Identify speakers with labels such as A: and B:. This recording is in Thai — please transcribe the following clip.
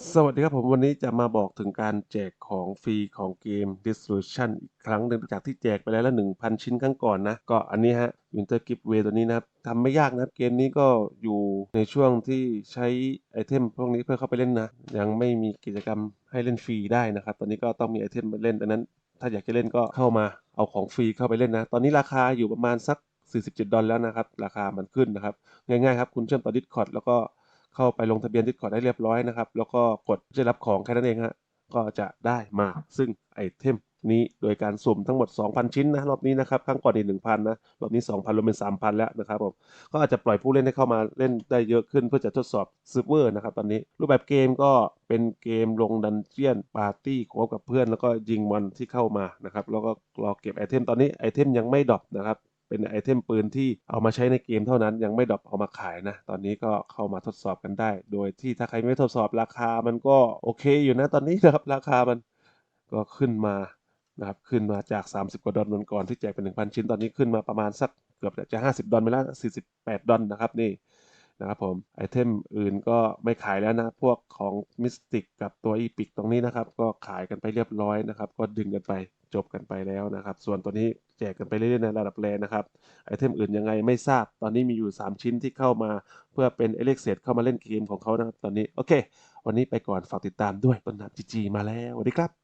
A: สวัสดีครับผมวันนี้จะมาบอกถึงการแจกของฟรีของเกม Dissolution อีกครั้งหนึ่งจากที่แจกไปแล้วละ1,000 ชิ้นครั้งก่อนนะ ก็อันนี้ฮะ Winter Giveaway ตัวนี้นะครับทำไม่ยากนะครับเกมนี้ก็อยู่ในช่วงที่ใช้ไอเทมพวกนี้เพื่อเข้าไปเล่นนะ ยังไม่มีกิจกรรมให้เล่นฟรีได้นะครับ ตอนนี้ก็ต้องมีไอเทมมาเล่นดังนั้น ถ้าอยากจะเล่นก็เข้ามาเอาของฟรีเข้าไปเล่นนะ ตอนนี้ราคาอยู่ประมาณสัก 47 ดอลลาร์แล้วนะครับราคามันขึ้นนะครับง่ายๆครับคุณเชื่อมต่อ Discord แล้วก็ เข้าไปลงทะเบียน Discord ได้เรียบร้อยนะครับ แล้วก็กดจะรับของแค่นั้นเองฮะก็จะได้มาซึ่งไอเทมนี้โดยการสุ่มทั้งหมด 2,000 ชิ้นนะรอบนี้นะครับครั้งก่อนอีก1,000นะรอบนี้ 2,000รวมเป็น 3,000 แล้วนะครับผมก็อาจจะปล่อยผู้เล่นให้เข้ามาเล่นได้เยอะขึ้นเพื่อจะทดสอบซิร์ฟเวอร์นะครับตอนนี้รูปแบบเกมก็เป็นเกมลงดันเจียนปาร์ตี้โคกับเพื่อน แล้วก็ยิงมอนที่เข้ามานะครับแล้วก็รอเก็บไอเทมตอนนี้ไอเทมยังไม่ดรอปนะครับ เป็นไอเทมปืนที่เอามาใช้ในเกมเท่านั้น ยังไม่ดรอปเอามาขายนะ ตอนนี้ก็เข้ามาทดสอบกันได้ โดยที่ถ้าใครไม่ทดสอบราคามันก็โอเคอยู่นะตอนนี้นะครับราคามันก็ขึ้นมานะครับขึ้นมาจาก 30 กว่าดอลลาร์ก่อนที่แจกเป็น 1,000 ชิ้นตอนนี้ขึ้นมาประมาณสักเกือบจะ 50 ดอลลาร์ไปแล้ว48 ดอลลาร์นะครับนี่ นะครับผมไอเทมอื่นก็ไม่ขายแล้วนะ พวกของมิสติกกับตัวอีพิกตรงนี้นะครับ ก็ขายกันไปเรียบร้อยนะครับ ก็ดึงกันไปจบกันไปแล้วนะครับ ส่วนตัวนี้แจกกันไปเรื่อยๆในระดับแรนะครับไอเทมอื่นยังไงไม่ทราบตอนนี้มีอยู่ 3 ชิ้นที่เข้ามา เพื่อเป็นเอเล็กเซเข้ามาเล่นเกมของเขานะครับตอนนี้โอเค วันนี้ไปก่อนฝากติดตามด้วยต้นน้ำจีจีมาแล้วสวัสดีครับ